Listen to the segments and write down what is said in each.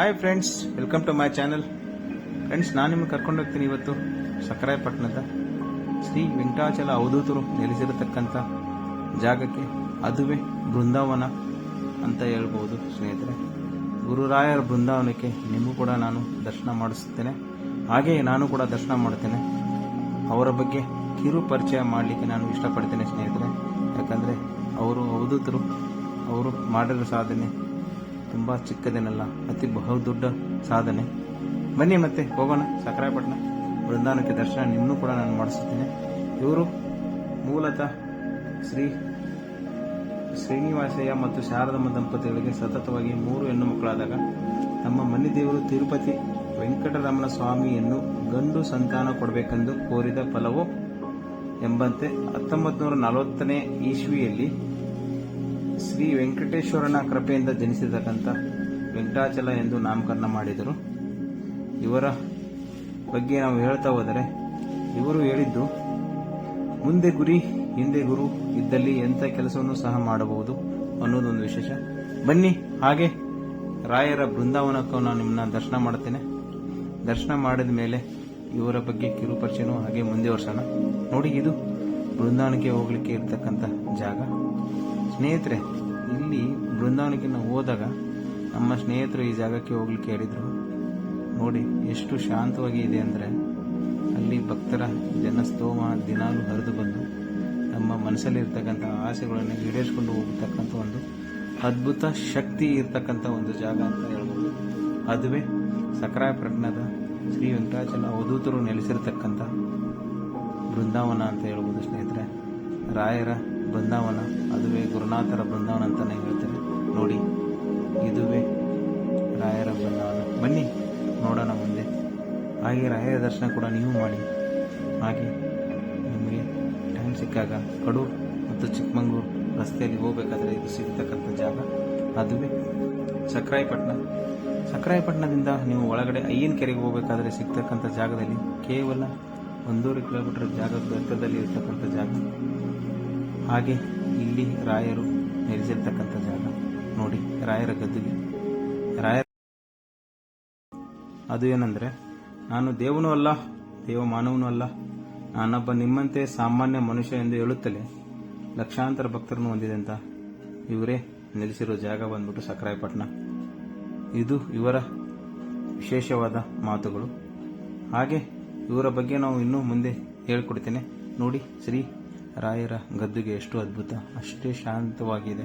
Hi friends welcome to my channel friends ನಾನು ನಿಮಗೆ ಕರ್ಕೊಂಡು ಹೋಗ್ತೀನಿ ಇವತ್ತು ಸಕ್ಕರಾಯಪಟ್ಟಣದ ಶ್ರೀ ವೆಂಕಟಾಚಲ ಅವಧೂತರು ನೆಲೆಸಿರತಕ್ಕಂಥ ಜಾಗಕ್ಕೆ, ಅದುವೇ, ಬೃಂದಾವನ ಅಂತ ಹೇಳ್ಬೋದು ಸ್ನೇಹಿತರೆ. ಗುರುರಾಯರ ಬೃಂದಾವನಕ್ಕೆ ನಿಮಗೂ ಕೂಡ ನಾನು ದರ್ಶನ ಮಾಡಿಸುತ್ತೇನೆ ಹಾಗೆಯೇ ನಾನು ಕೂಡ ದರ್ಶನ ಮಾಡ್ತೇನೆ. ಅವರ ಬಗ್ಗೆ ಕಿರು ಪರಿಚಯ ಮಾಡಲಿಕ್ಕೆ ನಾನು ಇಷ್ಟಪಡ್ತೇನೆ ಸ್ನೇಹಿತರೆ. ಯಾಕಂದರೆ ಅವರು ಅವಧೂತರು ಅವರು ಮಾಡಿರೋ ಸಾಧನೆ ತುಂಬ ಚಿಕ್ಕದೇನಲ್ಲ, ಅತಿ ಬಹುದೊಡ್ಡ ಸಾಧನೆ. ಬನ್ನಿ ಮತ್ತೆ ಹೋಗೋಣ, ಸಕರಾಯಪಟ್ಟಣ ಬೃಂದಾವನಕ್ಕೆ ದರ್ಶನ ನಿಮ್ಮನ್ನು ಕೂಡ ನಾನು ಮಾಡಿಸುತ್ತೇನೆ ಇವರು ಮೂಲತಃ ಶ್ರೀ ಶ್ರೀನಿವಾಸಯ್ಯ ಮತ್ತು ಶಾರದಮ್ಮ ದಂಪತಿಗಳಿಗೆ ಸತತವಾಗಿ ಮೂರು ಹೆಣ್ಣು ಮಕ್ಕಳಾದಾಗ, ನಮ್ಮ ಮನೆ ದೇವರು ತಿರುಪತಿ ವೆಂಕಟರಮಣ ಸ್ವಾಮಿಯನ್ನು ಗಂಡು ಸಂತಾನ ಕೊಡಬೇಕೆಂದು ಕೋರಿದ ಫಲವು ಎಂಬಂತೆ ಹತ್ತೊಂಬತ್ತು ನೂರ ನಲವತ್ತನೇ ಇಸ್ವಿಯಲ್ಲಿ ಶ್ರೀ ವೆಂಕಟೇಶ್ವರನ ಕೃಪೆಯಿಂದ ಜನಿಸಿರ್ತಕ್ಕಂಥ ವೆಂಕಟಾಚಲ ಎಂದು ನಾಮಕರಣ ಮಾಡಿದರು. ಇವರ ಬಗ್ಗೆ ನಾವು ಹೇಳ್ತಾ ಹೋದರೆ, ಇವರು ಹೇಳಿದ್ದು, ಮುಂದೆ ಗುರಿ, ಹಿಂದೆ ಗುರು ಇದ್ದಲ್ಲಿ ಎಂಥ ಕೆಲಸವನ್ನು ಸಹ ಮಾಡಬಹುದು ಅನ್ನೋದೊಂದು ವಿಶೇಷ. ಬನ್ನಿ, ಹಾಗೆ ರಾಯರ ಬೃಂದಾವನಕ್ಕೂ ನಾನು ನಿಮ್ಮನ್ನ ದರ್ಶನ ಮಾಡ್ತೇನೆ. ದರ್ಶನ ಮಾಡಿದ ಮೇಲೆ ಇವರ ಬಗ್ಗೆ ಕಿರು ಪರಿಚಯನೂ ಹಾಗೆ ವರ್ಷನ. ನೋಡಿ, ಇದು ಬೃಂದಾವನಕ್ಕೆ ಹೋಗಲಿಕ್ಕೆ ಇರ್ತಕ್ಕಂಥ ಜಾಗ. ಸ್ನೇಹಿತರೆ, ಇಲ್ಲಿ ಬೃಂದಾವನಕ್ಕೆ ನಾವು ಹೋದಾಗ ನಮ್ಮ ಸ್ನೇಹಿತರು ಈ ಜಾಗಕ್ಕೆ ಹೋಗ್ಲಿಕ್ಕೆ ಹೇಳಿದ್ರು. ನೋಡಿ, ಎಷ್ಟು ಶಾಂತವಾಗಿ ಇದೆ ಅಂದರೆ ಅಲ್ಲಿ ಭಕ್ತರ ಜನಸ್ತೋಮ ದಿನಾಲು ಹರಿದು ಬಂದು ನಮ್ಮ ಮನಸ್ಸಲ್ಲಿರ್ತಕ್ಕಂಥ ಆಸೆಗಳನ್ನು ಈಡೇರಿಸಿಕೊಂಡು ಹೋಗತಕ್ಕಂಥ ಒಂದು ಅದ್ಭುತ ಶಕ್ತಿ ಇರ್ತಕ್ಕಂಥ ಒಂದು ಜಾಗ ಅಂತ ಹೇಳ್ಬೋದು. ಅದುವೇ ಸಕರಾಯಪಟ್ಟಣದ ಶ್ರೀ ವೆಂಕಟಾಚಲ ಅವಧೂತರು ನೆಲೆಸಿರ್ತಕ್ಕಂಥ ಬೃಂದಾವನ ಅಂತ ಹೇಳ್ಬೋದು ಸ್ನೇಹಿತರೆ. ರಾಯರ ಬೃಂದಾವನ. ಅದುವೇ ಗುರುನಾಥರ ಬೃಂದಾವನ ಅಂತಾನೆ ಹೇಳ್ತಾರೆ ನೋಡಿ, ಇದುವೇ ರಾಯರ ಬೃಂದಾವನ. ಬನ್ನಿ, ನೋಡೋಣ ಮುಂದೆ. ಹಾಗೆ ರಾಯರ ದರ್ಶನ ಕೂಡ ನೀವು ಮಾಡಿ. ಹಾಗೆ ನಿಮಗೆ ಟೈಮ್ ಸಿಕ್ಕಾಗ ಕಡೂರು ಮತ್ತು ಚಿಕ್ಕಮಂಗ್ಳೂರು ರಸ್ತೆಯಲ್ಲಿ ಹೋಗಬೇಕಾದ್ರೆ ಇದು ಸಿಗ್ತಕ್ಕಂಥ ಜಾಗ. ಅದುವೇ ಸಕ್ರಾಯಪಟ್ಟಣ. ಸಕ್ರಾಯಪಟ್ಟಣದಿಂದ ನೀವು ಒಳಗಡೆ ಅಯ್ಯನ ಕೆರೆಗೆ ಹೋಗಬೇಕಾದ್ರೆ ಸಿಗ್ತಕ್ಕಂಥ ಜಾಗದಲ್ಲಿ ಕೇವಲ ಒಂದೂವರೆ ಕಿಲೋಮೀಟರ್ ಜಾಗ ದೂರದಲ್ಲಿ ಇರ್ತಕ್ಕಂಥ ಜಾಗ. ಹಾಗೆ ಇಲ್ಲಿ ರಾಯರು ನೆಲೆಸಿರ್ತಕ್ಕಂಥ ಜಾಗ. ನೋಡಿ, ರಾಯರ ಗದ್ದುಗೆ. ರಾಯರ ಅದು ಏನಂದ್ರೆ, ನಾನು ದೇವನೂ ಅಲ್ಲ ದೇವ ಮಾನವನೂ ಅಲ್ಲ. ನಾನೊಬ್ಬ ನಿಮ್ಮಂತೆ ಸಾಮಾನ್ಯ ಮನುಷ್ಯ ಎಂದು ಹೇಳುತ್ತಲೇ ಲಕ್ಷಾಂತರ ಭಕ್ತರನ್ನು ಹೊಂದಿದೆ ಅಂತ ಇವರೇ ನೆಲೆಸಿರೋ ಜಾಗ ಬಂದ್ಬಿಟ್ಟು ಸಕ್ರಾಯಪಟ್ಟಣ. ಇದು ಇವರ ವಿಶೇಷವಾದ ಮಾತುಗಳು. ಹಾಗೆ ಇವರ ಬಗ್ಗೆ ನಾವು ಇನ್ನೂ ಮುಂದೆ ಹೇಳ್ಕೊಡ್ತೇನೆ. ನೋಡಿ, ಶ್ರೀ ರಾಯರ ಗದ್ದುಗೆ ಎಷ್ಟು ಅದ್ಭುತ. ಅಷ್ಟೇ ಶಾಂತವಾಗಿದೆ.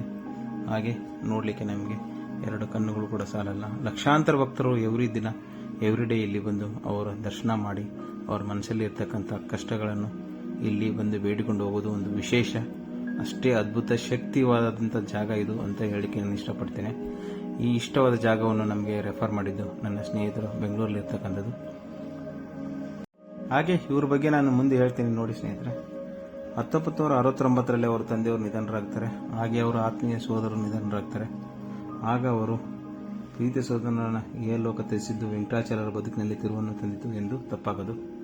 ಹಾಗೆ ನೋಡಲಿಕ್ಕೆ ನಮಗೆ ಎರಡು ಕಣ್ಣುಗಳು ಕೂಡ ಸಾಲಲ್ಲ. ಲಕ್ಷಾಂತರ ಭಕ್ತರು ಎವ್ರಿ ದಿನ ಎವ್ರಿ ಡೇ ಇಲ್ಲಿ ಬಂದು ಅವರ ದರ್ಶನ ಮಾಡಿ, ಅವರ ಮನಸ್ಸಲ್ಲಿ ಇರ್ತಕ್ಕಂಥ ಕಷ್ಟಗಳನ್ನು ಇಲ್ಲಿ ಬಂದು ಬೇಡಿಕೊಂಡು ಹೋಗೋದು ಒಂದು ವಿಶೇಷ. ಅಷ್ಟೇ ಅದ್ಭುತ, ಶಕ್ತಿವಾದಂಥ ಜಾಗ ಇದು ಅಂತ ಹೇಳಿಕೆ ನಾನು ಇಷ್ಟಪಡ್ತೇನೆ. ಈ ಇಷ್ಟವಾದ ಜಾಗವನ್ನು ನಮಗೆ ರೆಫರ್ ಮಾಡಿದ್ದು ನನ್ನ ಸ್ನೇಹಿತರು ಬೆಂಗಳೂರಲ್ಲಿ ಇರ್ತಕ್ಕಂಥದ್ದು ಹಾಗೆ ಇವ್ರ ಬಗ್ಗೆ ನಾನು ಮುಂದೆ ಹೇಳ್ತೀನಿ ನೋಡಿ ಸ್ನೇಹಿತರೆ. ಹತ್ತೊಂಬತ್ತು ನೂರ ಅರವತ್ತೊಂಬತ್ತರಲ್ಲಿ ಅವರ ತಂದೆಯವರು ನಿಧನರಾಗ್ತಾರೆ. ಹಾಗೆ ಅವರ ಆತ್ಮೀಯ ಸೋದರರು ನಿಧನರಾಗ್ತಾರೆ. ಆಗ ಅವರು ಪ್ರೀತಿ ಸೋದರನ ಲೋಕ ತಿಳಿಸಿದ್ದು ವೆಂಕಟಾಚಾರ್ಯರ ಬದುಕಿನಲ್ಲಿ ತಿರುವನ್ನು ತಂದಿತು ಎಂದು ತಪ್ಪಾಗದು.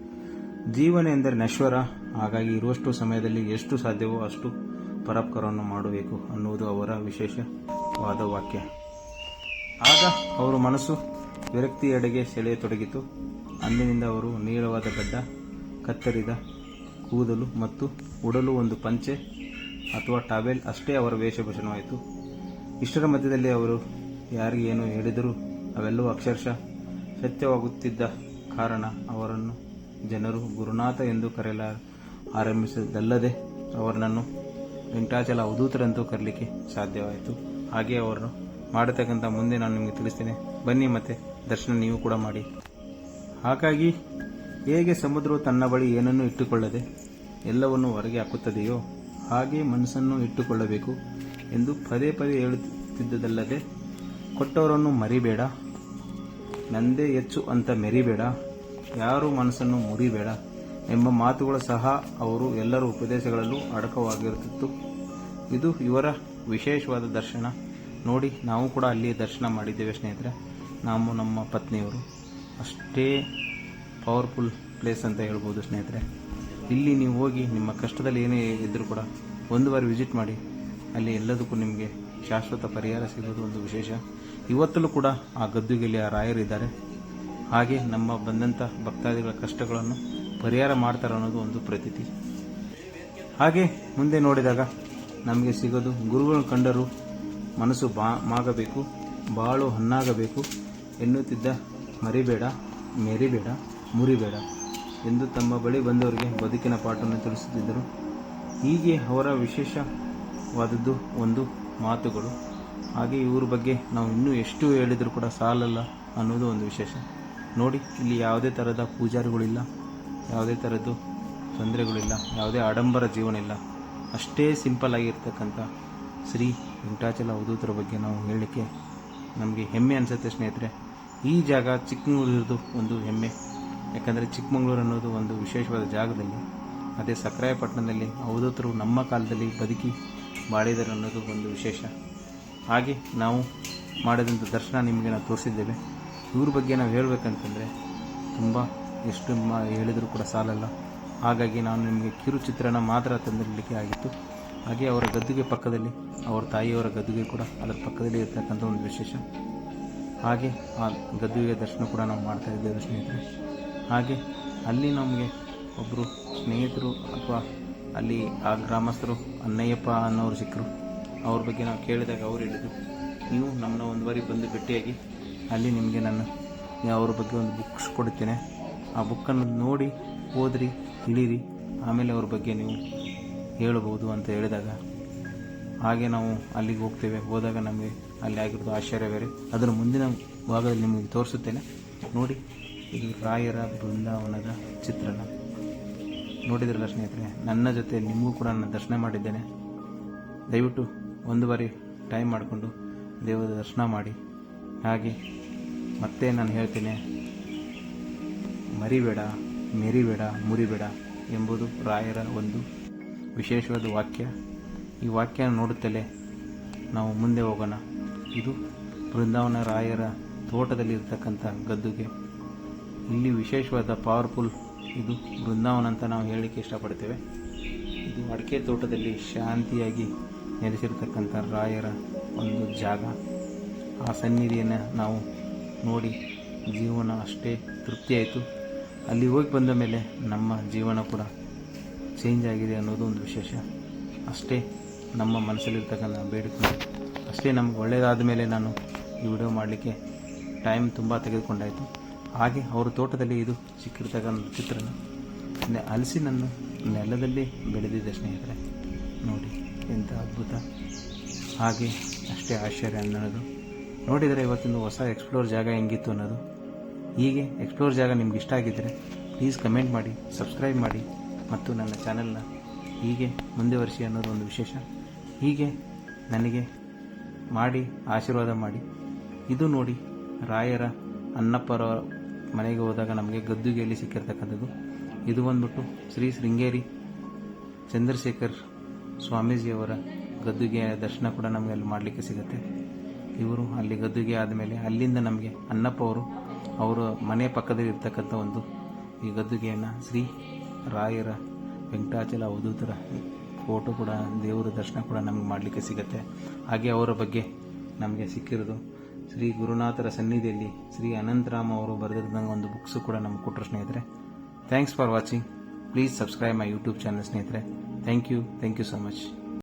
ಜೀವನ ಎಂದರೆ ನಶ್ವರ. ಹಾಗಾಗಿ ಇರುವಷ್ಟು ಸಮಯದಲ್ಲಿ ಎಷ್ಟು ಸಾಧ್ಯವೋ ಅಷ್ಟು ಪರೋಪಕಾರವನ್ನು ಮಾಡಬೇಕು ಅನ್ನುವುದು ಅವರ ವಿಶೇಷವಾದ ವಾಕ್ಯ. ಆಗ ಅವರ ಮನಸ್ಸು ವಿರಕ್ತಿಯೆಡೆಗೆ ಸೆಳೆಯತೊಡಗಿತು. ಅಂದಿನಿಂದ ಅವರು ನೀಳವಾದ ಗಡ್ಡ, ಕತ್ತರಿದ ಕೂದಲು ಮತ್ತು ಉಡಲು ಒಂದು ಪಂಚೆ ಅಥವಾ ಟಾವೆಲ್ ಅಷ್ಟೇ ಅವರ ವೇಷಭೂಷಣವಾಯಿತು. ಇಷ್ಟರ ಮಧ್ಯದಲ್ಲಿ ಅವರು ಯಾರಿಗೆ ಏನು ಹೇಳಿದರೂ ಅವೆಲ್ಲವೂ ಅಕ್ಷರಶಃ ಸತ್ಯವಾಗುತ್ತಿದ್ದ ಕಾರಣ ಅವರನ್ನು ಜನರು ಗುರುನಾಥ ಎಂದು ಕರೆಯಲ ಆರಂಭಿಸಿದ್ದಲ್ಲದೆ ಅವರನ್ನು ವೆಂಕಟಾಚಲ ಅವಧೂತರಂತು ಕರಲಿಕ್ಕೆ ಸಾಧ್ಯವಾಯಿತು. ಹಾಗೆ ಅವರನ್ನು ಮಾಡತಕ್ಕಂಥ ಮುಂದೆ ನಾನು ನಿಮಗೆ ತಿಳಿಸ್ತೇನೆ. ಬನ್ನಿ ಮತ್ತೆ ದರ್ಶನ ನೀವು ಕೂಡ ಮಾಡಿ. ಹಾಗಾಗಿ ಹೇಗೆ ಸಮುದ್ರವು ತನ್ನ ಬಳಿ ಏನನ್ನೂ ಇಟ್ಟುಕೊಳ್ಳದೆ ಎಲ್ಲವನ್ನು ಹೊರಗೆ ಹಾಕುತ್ತದೆಯೋ ಹಾಗೆ ಮನಸ್ಸನ್ನು ಇಟ್ಟುಕೊಳ್ಳಬೇಕು ಎಂದು ಪದೇ ಪದೇ ಹೇಳುತ್ತಿದ್ದುದಲ್ಲದೆ, ಕೊಟ್ಟವರನ್ನು ಮರಿಬೇಡ. ನಂದೇ ಹೆಚ್ಚು ಅಂತ ಮೆರಿಬೇಡ. ಯಾರು ಮನಸ್ಸನ್ನು ಮುರಿಬೇಡ ಎಂಬ ಮಾತುಗಳು ಸಹ ಅವರು ಎಲ್ಲರ ಉಪದೇಶಗಳಲ್ಲೂ ಅಡಕವಾಗಿರುತ್ತಿತ್ತು. ಇದು ಇವರ ವಿಶೇಷವಾದ ದರ್ಶನ. ನೋಡಿ, ನಾವು ಕೂಡ ಅಲ್ಲಿ ದರ್ಶನ ಮಾಡಿದ್ದೇವೆ ಸ್ನೇಹಿತರೆ. ನಾವು ನಮ್ಮ ಪತ್ನಿಯವರು. ಅಷ್ಟೇ ಪವರ್ಫುಲ್ ಪ್ಲೇಸ್ ಅಂತ ಹೇಳ್ಬೋದು ಸ್ನೇಹಿತರೆ. ಇಲ್ಲಿ ನೀವು ಹೋಗಿ ನಿಮ್ಮ ಕಷ್ಟದಲ್ಲಿ ಏನೇ ಇದ್ದರೂ ಕೂಡ ಒಂದು ಬಾರಿ ವಿಸಿಟ್ ಮಾಡಿ. ಅಲ್ಲಿ ಎಲ್ಲದಕ್ಕೂ ನಿಮಗೆ ಶಾಶ್ವತ ಪರಿಹಾರ ಸಿಗೋದು ಒಂದು ವಿಶೇಷ. ಇವತ್ತಲೂ ಕೂಡ ಆ ಗದ್ದುಗೆಯಲ್ಲಿ ಆ ರಾಯರಿದ್ದಾರೆ ಹಾಗೆ ನಮ್ಮ ಬಂದಂಥ ಭಕ್ತಾದಿಗಳ ಕಷ್ಟಗಳನ್ನು ಪರಿಹಾರ ಮಾಡ್ತಾರೆ ಅನ್ನೋದು ಒಂದು ಪ್ರತೀತಿ. ಹಾಗೆ ಮುಂದೆ ನೋಡಿದಾಗ ನಮಗೆ ಸಿಗೋದು ಗುರುಗಳನ್ನು ಕಂಡರೂ ಮನಸ್ಸು ಬಾ ಮಾಗಬೇಕು, ಬಾಳು ಹಣ್ಣಾಗಬೇಕು ಎನ್ನುತ್ತಿದ್ದ ಮರಿಬೇಡ, ಮೆರಿಬೇಡ, ಮುರಿಬೇಡ. ಎಂದು ತಮ್ಮ ಬಳಿ ಬಂದವರಿಗೆ ಬದುಕಿನ ಪಾಠವನ್ನು ತಿಳಿಸುತ್ತಿದ್ದರು. ಹೀಗೆ ಅವರ ವಿಶೇಷವಾದದ್ದು ಒಂದು ಮಾತುಗಳು. ಹಾಗೆ ಇವ್ರ ಬಗ್ಗೆ ನಾವು ಇನ್ನೂ ಎಷ್ಟು ಹೇಳಿದರೂ ಕೂಡ ಸಾಲಲ್ಲ ಅನ್ನೋದು ಒಂದು ವಿಶೇಷ. ನೋಡಿ, ಇಲ್ಲಿ ಯಾವುದೇ ಥರದ ಪೂಜಾರಿಗಳಿಲ್ಲ, ಯಾವುದೇ ಥರದ್ದು ತೊಂದರೆಗಳಿಲ್ಲ, ಯಾವುದೇ ಆಡಂಬರ ಜೀವನ ಇಲ್ಲ ಅಷ್ಟೇ ಸಿಂಪಲ್ ಆಗಿರ್ತಕ್ಕಂಥ ಶ್ರೀ ವೆಂಕಟಾಚಲ ಅವಧೂತರ ಬಗ್ಗೆ ನಾವು ಹೇಳಲಿಕ್ಕೆ ನಮಗೆ ಹೆಮ್ಮೆ ಅನಿಸುತ್ತೆ ಸ್ನೇಹಿತರೆ. ಈ ಜಾಗ ಚಿಕ್ಕಮಗಳೂರದು ಒಂದು ಹೆಮ್ಮೆ. ಯಾಕಂದರೆ ಚಿಕ್ಕಮಗಳೂರು ಅನ್ನೋದು ಒಂದು ವಿಶೇಷವಾದ ಜಾಗದಲ್ಲಿ, ಅದೇ ಸಕ್ರಾಯಪಟ್ಟಣದಲ್ಲಿ ಅವಧೂತರು ನಮ್ಮ ಕಾಲದಲ್ಲಿ ಬದುಕಿ ಬಾಳಿದರು ಅನ್ನೋದು ಒಂದು ವಿಶೇಷ. ಹಾಗೆ ನಾವು ಮಾಡಿದಂಥ ದರ್ಶನ ನಿಮಗೆ ನಾವು ತೋರಿಸಿದ್ದೇವೆ. ಇವ್ರ ಬಗ್ಗೆ ನಾವು ಹೇಳಬೇಕಂತಂದರೆ ತುಂಬ ಎಷ್ಟು ಮಾ, ಹೇಳಿದರೂ ಕೂಡ ಸಾಲಲ್ಲ. ಹಾಗಾಗಿ ನಾನು ನಿಮಗೆ ಕಿರು ಚಿತ್ರಣ ಮಾತ್ರ ತಂದಿರಲಿಕ್ಕೆ ಆಗಿತ್ತು. ಹಾಗೆ ಅವರ ಗದ್ದುಗೆ ಪಕ್ಕದಲ್ಲಿ, ಅವರ ತಾಯಿಯವರ ಗದ್ದುಗೆ ಕೂಡ ಅದರ ಪಕ್ಕದಲ್ಲಿ ಇರತಕ್ಕಂಥ ಒಂದು ವಿಶೇಷ. ಹಾಗೆ ಆ ಗದ್ದುಗೆ ದರ್ಶನ ಕೂಡ ನಾವು ಮಾಡ್ತಾ ಇದ್ದೇವೆ ಸ್ನೇಹಿತರೆ. ಹಾಗೆ ಅಲ್ಲಿ ನಮಗೆ ಒಬ್ಬರು ಸ್ನೇಹಿತರು ಅಥವಾ ಅಲ್ಲಿ ಆ ಗ್ರಾಮಸ್ಥರು ಅನ್ನಯ್ಯಪ್ಪ ಅನ್ನೋರು ಸಿಕ್ಕರು. ಅವ್ರ ಬಗ್ಗೆ ನಾವು ಕೇಳಿದಾಗ ಅವ್ರು ಹೇಳಿದರು, ನೀವು ನಮ್ಮನ್ನ ಒಂದು ಬಂದು ಭೇಟಿಯಾಗಿ ಅಲ್ಲಿ ನಿಮಗೆ ನಾನು ಅವ್ರ ಬಗ್ಗೆ ಒಂದು ಬುಕ್ಸ್ ಕೊಡ್ತೇನೆ. ಆ ಬುಕ್ಕನ್ನು ನೋಡಿ ಓದ್ರಿ, ತಿಳಿರಿ. ಆಮೇಲೆ ಅವ್ರ ಬಗ್ಗೆ ನೀವು ಹೇಳಬಹುದು ಅಂತ ಹೇಳಿದಾಗ ಹಾಗೆ ನಾವು ಅಲ್ಲಿಗೆ ಹೋಗ್ತೇವೆ. ಹೋದಾಗ ನಮಗೆ ಅಲ್ಲಿ ಆಗಿರೋದು ಆಶ್ಚರ್ಯ ಬೇರೆ. ಅದರ ಮುಂದಿನ ಭಾಗದಲ್ಲಿ ನಿಮಗೆ ತೋರಿಸುತ್ತೇನೆ. ನೋಡಿ ಇದು ರಾಯರ ಬೃಂದಾವನದ ಚಿತ್ರಣ. ನೋಡಿದ್ರಲ್ಲ ಸ್ನೇಹಿತರೆ, ನನ್ನ ಜೊತೆ ನಿಮಗೂ ಕೂಡ ನಾನು ದರ್ಶನ ಮಾಡಿದ್ದೇನೆ. ದಯವಿಟ್ಟು ಒಂದು ಬಾರಿ ಟೈಮ್ ಮಾಡಿಕೊಂಡು ದೇವರ ದರ್ಶನ ಮಾಡಿ. ಹಾಗೆ ಮತ್ತೆ ನಾನು ಹೇಳ್ತೇನೆ, ಮರಿಬೇಡ, ಮೆರಿಬೇಡ, ಮುರಿಬೇಡ ಎಂಬುದು ರಾಯರ ಒಂದು ವಿಶೇಷವಾದ ವಾಕ್ಯ. ಈ ವಾಕ್ಯ ನೋಡುತ್ತಲೇ ನಾವು ಮುಂದೆ ಹೋಗೋಣ. ಇದು ಬೃಂದಾವನ ರಾಯರ ತೋಟದಲ್ಲಿ ಇರ್ತಕ್ಕಂಥ ಗದ್ದುಗೆ. ಇಲ್ಲಿ ವಿಶೇಷವಾದ ಪವರ್ಫುಲ್ ಇದು ಬೃಂದಾವನ ಅಂತ ನಾವು ಹೇಳಲಿಕ್ಕೆ ಇಷ್ಟಪಡ್ತೇವೆ. ಇದು ಅಡಿಕೆ ತೋಟದಲ್ಲಿ ಶಾಂತಿಯಾಗಿ ನೆಲೆಸಿರ್ತಕ್ಕಂಥ ರಾಯರ ಒಂದು ಜಾಗ. ಆ ಸನ್ನಿಧಿಯನ್ನು ನಾವು ನೋಡಿ ಜೀವನ ಅಷ್ಟೇ ತೃಪ್ತಿಯಾಯಿತು ಅಲ್ಲಿ ಹೋಗಿ ಬಂದ ಮೇಲೆ ನಮ್ಮ ಜೀವನ ಕೂಡ ಚೇಂಜ್ ಆಗಿದೆ ಅನ್ನೋದು ಒಂದು ವಿಶೇಷ. ಅಷ್ಟೇ ನಮ್ಮ ಮನಸ್ಸಲ್ಲಿರ್ತಕ್ಕಂಥ ಬೇಡಿಕೆ. ಅಷ್ಟೇ ನಮ್ಗೆ ಒಳ್ಳೆಯದಾದ ಮೇಲೆ ನಾನು ಈ ವಿಡಿಯೋ ಮಾಡಲಿಕ್ಕೆ ಟೈಮ್ ತುಂಬ ತೆಗೆದುಕೊಂಡಾಯಿತು. ಹಾಗೆ ಅವರ ತೋಟದಲ್ಲಿ ಇದು ಸಿಕ್ಕಿರ್ತಕ್ಕಂಥ ಚಿತ್ರಣ ಹಲಸಿನನ್ನು ನೆಲದಲ್ಲಿ ಬೆಳೆದಿದೆ ಸ್ನೇಹಿತರೆ. ನೋಡಿ, ಎಂಥ ಅದ್ಭುತ. ಹಾಗೆ ಅಷ್ಟೇ ಆಶ್ಚರ್ಯ ಅನ್ನೋದು. ನೋಡಿದರೆ ಇವತ್ತಿಂದು ಹೊಸ ಎಕ್ಸ್ಪ್ಲೋರ್ ಜಾಗ ಹೆಂಗಿತ್ತು ಅನ್ನೋದು. ಹೀಗೆ ಎಕ್ಸ್ಪ್ಲೋರ್ ಜಾಗ ನಿಮ್ಗೆ ಇಷ್ಟ ಆಗಿದ್ದರೆ ಪ್ಲೀಸ್ ಕಮೆಂಟ್ ಮಾಡಿ ಸಬ್ಸ್ಕ್ರೈಬ್ ಮಾಡಿ, ಮತ್ತು ನನ್ನ ಚಾನೆಲ್ನ ಹೀಗೆ ಮುಂದುವರಿಸಿ ಅನ್ನೋದು ಒಂದು ವಿಶೇಷ. ಹೀಗೆ ನನಗೆ ಮಾಡಿ, ಆಶೀರ್ವಾದ ಮಾಡಿ. ಇದು ನೋಡಿ ರಾಯರ ಅನ್ನಪ್ಪರ ಮನೆಗೆ ಹೋದಾಗ ನಮಗೆ ಗದ್ದುಗೆಯಲ್ಲಿ ಸಿಕ್ಕಿರ್ತಕ್ಕಂಥದ್ದು. ಇದು ಬಂದ್ಬಿಟ್ಟು ಶ್ರೀ ಶೃಂಗೇರಿ ಚಂದ್ರಶೇಖರ್ ಸ್ವಾಮೀಜಿಯವರ ಗದ್ದುಗೆಯ ದರ್ಶನ ಕೂಡ ನಮಗೆ ಅಲ್ಲಿ ಮಾಡಲಿಕ್ಕೆ ಸಿಗುತ್ತೆ. ಇವರು ಅಲ್ಲಿ ಗದ್ದುಗೆ ಆದಮೇಲೆ ಅಲ್ಲಿಂದ ನಮಗೆ ಅನ್ನಪ್ಪ ಅವರು, ಅವರ ಮನೆ ಪಕ್ಕದಲ್ಲಿ ಇರ್ತಕ್ಕಂಥ ಒಂದು ಈ ಗದ್ದುಗೆಯನ್ನು ಶ್ರೀ ರಾಯರ ವೆಂಕಟಾಚಲ ಅವಧೂತರ ಫೋಟೋ ಕೂಡ, ದೇವರ ದರ್ಶನ ಕೂಡ ನಮಗೆ ಮಾಡಲಿಕ್ಕೆ ಸಿಗುತ್ತೆ. ಹಾಗೆ ಅವರ ಬಗ್ಗೆ ನಮಗೆ ಸಿಕ್ಕಿರೋದು ಶ್ರೀ ಗುರುನಾಥರ ಸನ್ನಿಧಿಯಲ್ಲಿ ಶ್ರೀ ಅನಂತರಾಮ್ ಅವರು ಬರೆದಿದ್ದಂಗೆ ಒಂದು ಬುಕ್ಸು ಕೂಡ ನಮ್ಗೆ ಕೊಟ್ಟರು ಸ್ನೇಹಿತರೆ. Thanks for watching please subscribe my YouTube channel ಸ್ನೇಹಿತರೆ. Thank you thank you so much